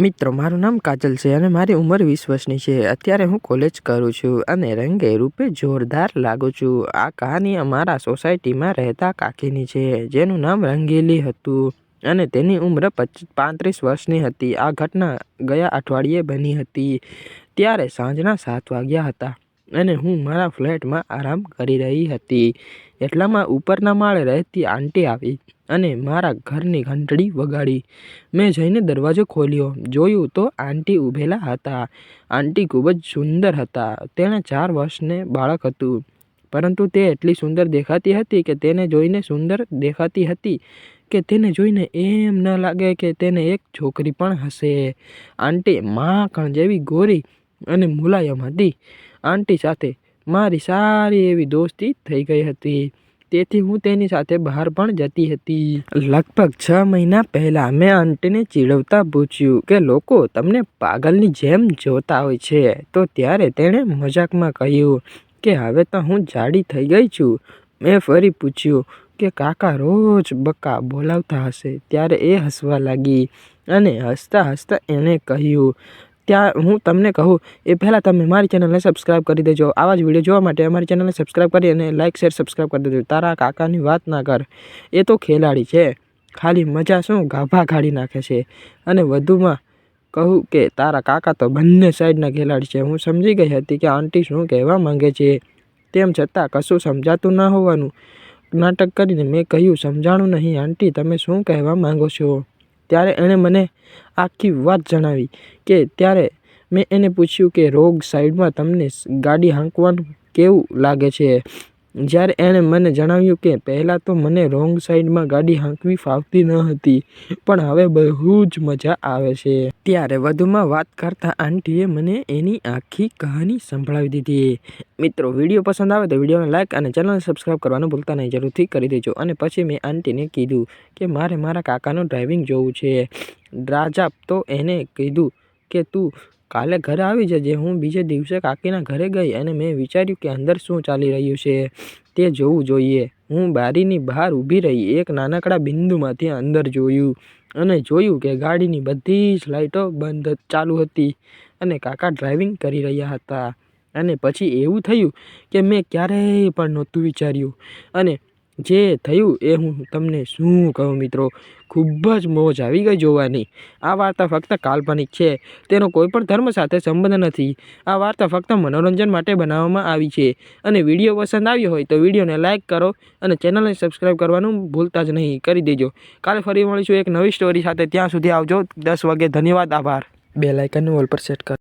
મિત્રો, મારું નામ કાજલ છે અને મારી ઉંમર વીસ વર્ષની છે. અત્યારે હું કોલેજ કરું છું અને રંગે રૂપે જોરદાર લાગુ છું. આ કહાની અમારા સોસાયટીમાં રહેતા કાકીની છે, જેનું નામ રંગીલી હતું અને તેની ઉંમર પચ, પાંત્રીસ વર્ષની હતી. આ ઘટના ગયા અઠવાડિયે બની હતી. ત્યારે સાંજના સાત વાગ્યા હતા અને હું મારા ફ્લેટમાં આરામ કરી રહી હતી. એટલામાં ઉપરના માળે રહેતી આંટી આવી અને મારા ઘરની ઘંટડી વગાડી. મેં જઈને દરવાજો ખોલ્યો. જોયું તો આંટી ઊભેલા હતા. આંટી ખૂબ જ સુંદર હતા. તેણે ચાર વર્ષને બાળક હતું. પરંતુ તે એટલી સુંદર દેખાતી હતી કે તેને જોઈને સુંદર દેખાતી હતી કે તેને જોઈને એમ ન લાગે કે તેને એક છોકરી પણ હશે. આંટી માખણ જેવી ગોરી અને મુલાયમ હતી. આંટી સાથે મારી સારી એવી દોસ્તી થઈ ગઈ હતી. તેથી હું તેની સાથે બહાર પણ જતી હતી. લગભગ છ મહિના પહેલાં મેં આંટીને ચીડવતા પૂછ્યું કે, લોકો, તમને પાગલની જેમ જોતા હોય છે. તો ત્યારે તેણે મજાકમાં કહ્યું કે, હવે તો હું જાડી થઈ ગઈ છું. મેં ફરી પૂછ્યું કે, કાકા, રોજ બકા બોલાવતા હશે? ત્યારે એ હસવા લાગી અને હસતા હસતા એણે કહ્યું ત્યાં હું તમને કહું, એ પહેલાં તમે મારી ચેનલને સબસ્ક્રાઈબ કરી દેજો. આવા જ વીડિયો જોવા માટે અમારી ચેનલને સબસ્ક્રાઈબ કરી અને લાઇક શેર સબસ્ક્રાઈબ કરી દેજો. તારા કાકાની વાત ના કર. એ તો ખેલાડી છે. ખાલી મજા શું? ગાભા કાઢી નાખે છે. અને વધુમાં કહું કે તારા કાકા તો બંને સાઈડના ખેલાડી છે. હું સમજી ગઈ હતી કે આંટી શું કહેવા માંગે છે. તેમ છતાં કશું સમજાતું ન હોવાનું નાટક કરીને મેં કહ્યું, સમજાણું નહીં આંટી તમે શું કહેવા માંગો છો? ત્યારે એણે મને આખી વાત જણાવી કે ત્યારે મેં એને પૂછ્યું કે રોગ સાઈડમાં તમને ગાડી હાંકવાનું કેવું લાગે છે? જ્યારે એણે મને જણાવ્યું કે પહેલાં તો મને રોંગ સાઈડમાં ગાડી હાંકવી ફાવતી ન હતી, પણ હવે બહુ જ મજા આવે છે. ત્યારે વધુમાં વાત કરતા આંટીએ મને એની આખી કહાની સંભળાવી દીધી. મિત્રો, વીડિયો પસંદ આવે તો વિડીયોને લાઇક અને ચેનલને સબસ્ક્રાઈબ કરવાનું ભૂલતા નહીં. જરૂરથી કરી દેજો. અને પછી મેં આંટીને કીધું કે મારે મારા કાકાનું ડ્રાઇવિંગ જોવું છે. રાજા તો એને કીધું કે તું કાલે ઘરે આવી જજે. હું બીજે દિવસે કાકીના ઘરે ગઈ અને મેં વિચાર્યું કે અંદર શું ચાલી રહ્યું છે તે જોવું જોઈએ. હું બારીની બહાર ઊભી રહી એક નાનકડા બિંદુમાંથી અંદર જોયું અને જોયું કે ગાડીની બધી જ લાઈટો બંધ ચાલુ હતી અને કાકા ડ્રાઇવિંગ કરી રહ્યા હતા. અને પછી એવું થયું કે મેં ક્યારેય પણ નહોતું વિચાર્યું. અને જે થયું એ હું તમને શું કહું મિત્રો? ખૂબ જ મોજ આવી ગઈ જોવાની. આ વાર્તા ફક્ત કાલ્પનિક છે. તેનો કોઈ પણ ધર્મ સાથે સંબંધ નથી. આ વાર્તા ફક્ત મનોરંજન માટે બનાવવામાં આવી છે. અને વીડિયો પસંદ આવ્યો હોય તો વિડીયોને લાઇક કરો અને ચેનલને સબસ્ક્રાઈબ કરવાનું ભૂલતા જ નહીં. કરી દેજો. કાલે ફરી મળીશું એક નવી સ્ટોરી સાથે. ત્યાં સુધી આવજો. દસ વાગે ધન્યવાદ. આભાર. બે લાઇકનને ઓલ પર સેટ કરો.